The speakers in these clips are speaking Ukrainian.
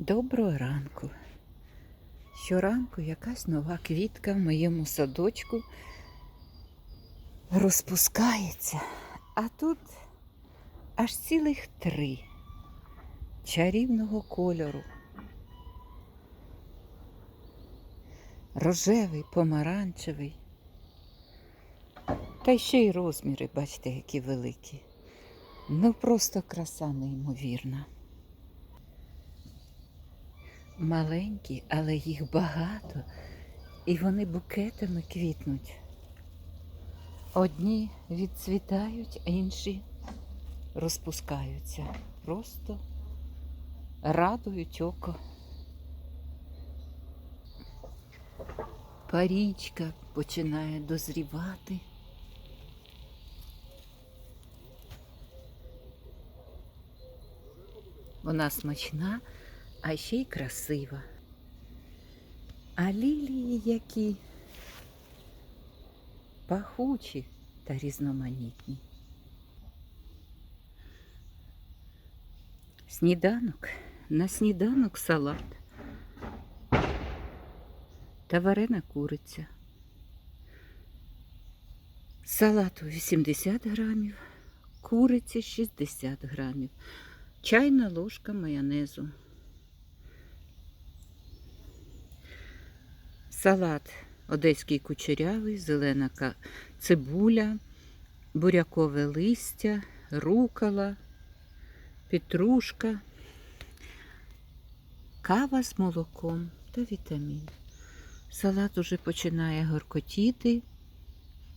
Доброго ранку. Щоранку якась нова квітка в моєму садочку розпускається, а тут аж цілих три чарівного кольору. Рожевий, помаранчевий. Та ще й розміри, бачите, які великі. Ну просто краса неймовірна. Маленькі, але їх багато, і вони букетами квітнуть. Одні відцвітають, інші розпускаються. Просто радують око. Парічка починає дозрівати. Вона смачна, а ще й красива. А лілії які пахучі та різноманітні. Сніданок. На сніданок салат та варена куриця. Салату 80 грамів, куриці 60 грамів, чайна ложка майонезу. Салат одеський кучерявий, зелена цибуля, бурякове листя, рукола, петрушка, кава з молоком та вітамін. Салат уже починає горкотіти,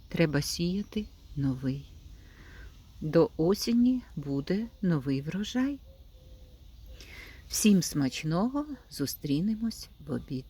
треба сіяти новий. До осені буде новий врожай. Всім смачного зустрінемось в обід.